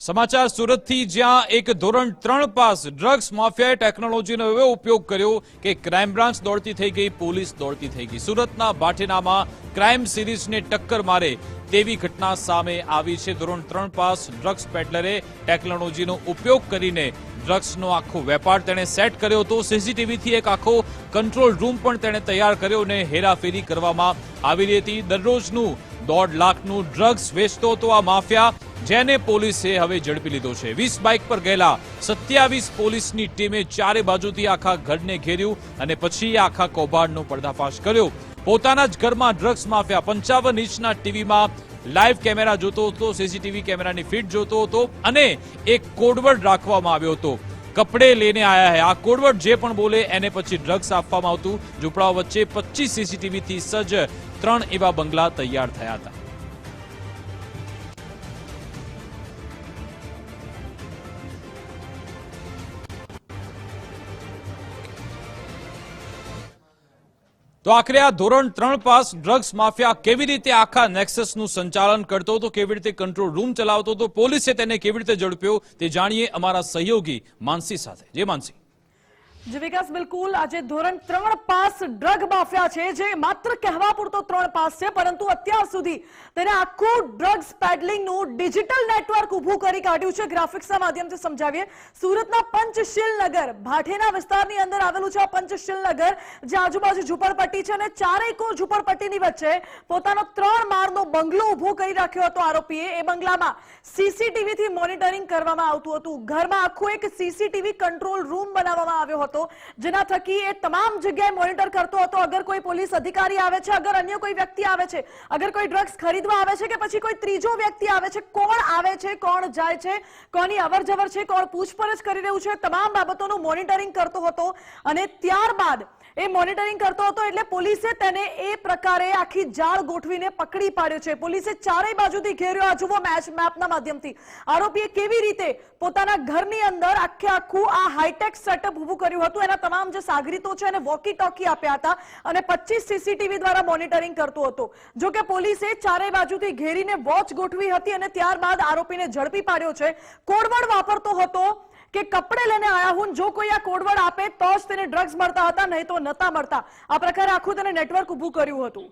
સમાચાર સુરતથી જ્યાં એક ધોરણ ત્રણ પાસ ડ્રગ્સ માફિયાએ ટેકનોલોજીનો એવો ઉપયોગ કર્યો કે ક્રાઇમ બ્રાન્ચ દોડતી થઈ ગઈ, પોલીસ દોડતી થઈ ગઈ. સુરતના ભાટેનામાં ક્રાઇમ સિરીઝને ટક્કર મારે તેવી ઘટના સામે આવી છે. ધોરણ ત્રણ પાસ ડ્રગ્સ પેડલરે ટેકનોલોજીનો ઉપયોગ કરીને ડ્રગ્સનો આખો વેપાર તેણે સેટ કર્યો હતો. સીસીટીવીથી એક આખો કંટ્રોલ રૂમ પણ તેણે તૈયાર કર્યો અને હેરાફેરી કરવામાં આવી રહી હતી. દરરોજનું દોઢ લાખનું ડ્રગ્સ વેચતો હતો આ માફિયા. જેને પોલીસે હવે ઝડપી લીધો છે. વીસ બાઇક પર ગયેલા સત્યાવીસ પોલીસની ટીમે ચારે બાજુથી આખા ઘરને ઘેર્યું અને પછી આખા કૌભાંડનો પર્દાફાશ કર્યો. પોતાના જ ઘરમાં ડ્રગ્સ માફિયા. પંચાવન ઇંચના ટીવીમાં લાઈવ કેમેરા જોતો હતો, સીસીટીવી કેમેરાની ફીટ જોતો હતો અને એક કોડવર્ડ રાખવામાં આવ્યો હતો. કપડે લઈને આયા હે. આ કોડવર્ડ જે પણ બોલે એને પછી ડ્રગ્સ આપવામાં આવતું. ઝૂંપડાઓ વચ્ચે પચીસ સીસીટીવીથી સજ્જ ત્રણ એવા બંગલા તૈયાર થયા હતા. તો આખરે આ ધોરણ ત્રણ પાસ ડ્રગ્સ માફિયા કેવી રીતે આખા નેક્સસનું સંચાલન કરતો હતો, કેવી રીતે કંટ્રોલ રૂમ ચલાવતો હતો, પોલીસે તેને કેવી રીતે ઝડપ્યો તે જાણીએ અમારા સહયોગી માનસી સાથે. જે માનસી. જે વિકાસ, બિલકુલ. આજે ધોરણ ત્રણ પાસ ડ્રગ માફિયા છે, જે માત્ર કહેવા પૂરતો ત્રણ પાસ છે, પરંતુ અત્યાર સુધી તેને આખું ડ્રગ્સ પેડલિંગનું ડિજિટલ નેટવર્ક ઊભું કરી કાઢ્યું છે. ગ્રાફિક્સના માધ્યમથી સમજાવીએ, સુરતના પંચશીલ નગર ભાઠેના વિસ્તારની અંદર આવેલું છે આ પંચશીલ નગર જે આજુબાજુ ઝુંપડપટ્ટી છે અને ચારેય કોર ઝુંપડપટ્ટીની વચ્ચે પોતાનો ત્રણ માળનો બંગલો ઊભો કરી રાખ્યો હતો આરોપીએ. એ બંગલામાં સીસીટીવી થી મોનિટરિંગ કરવામાં આવતું હતું. ઘરમાં આખું એક સીસીટીવી કંટ્રોલ રૂમ બનાવવામાં આવ્યો હતો. જેના થકી એ તમામ જગ્યાએ મોનિટર કરતો હતો. અગર કોઈ પોલીસ અધિકારી આવે છે, અગર અન્ય કોઈ વ્યક્તિ આવે છે, અગર કોઈ ડ્રગ્સ ખરીદવા આવે છે કે પછી કોઈ ત્રીજો વ્યક્તિ આવે છે, કોણ આવે છે, કોણ જાય છે, કોની અવર જવર છે, કોણ પૂછપરછ કરી રહ્યું છે, તમામ બાબતોનું મોનિટરિંગ કરતો હતો. અને ત્યારબાદ એ મોનિટરિંગ કરતો હતો એટલે પોલીસે તેને એ પ્રકારે આખી જાળ ગોઠવીને પકડી પાડ્યો છે. પોલીસે ચારેય બાજુથી ઘેર્યો આ જુઓ મેચ મેપના માધ્યમથી. આરોપીએ કેવી રીતે પોતાના ઘરની અંદર આખે આખું આ હાઈટેક સેટઅપ ઊભું કર્યું હતું. એના તમામ જે સાગરીતો છે એને વોકી ટોકી આપ્યા હતા અને પચીસ સીસીટીવી દ્વારા મોનિટરિંગ કરતો હતો. જો કે પોલીસે ચારેય બાજુથી ઘેરીને વોચ ગોઠવી હતી અને ત્યારબાદ આરોપીને ઝડપી પાડ્યો છે. કોડવડ વાપરતો હતો કે કપડે લઈને આયા હું, જો કોઈ આ કોડવડ આપે તો જ તેને ડ્રગ્સ મળતા હતા, નહીં તો નતા મળતા. આ પ્રકારે આખું તેને નેટવર્ક ઊભું કર્યું હતું.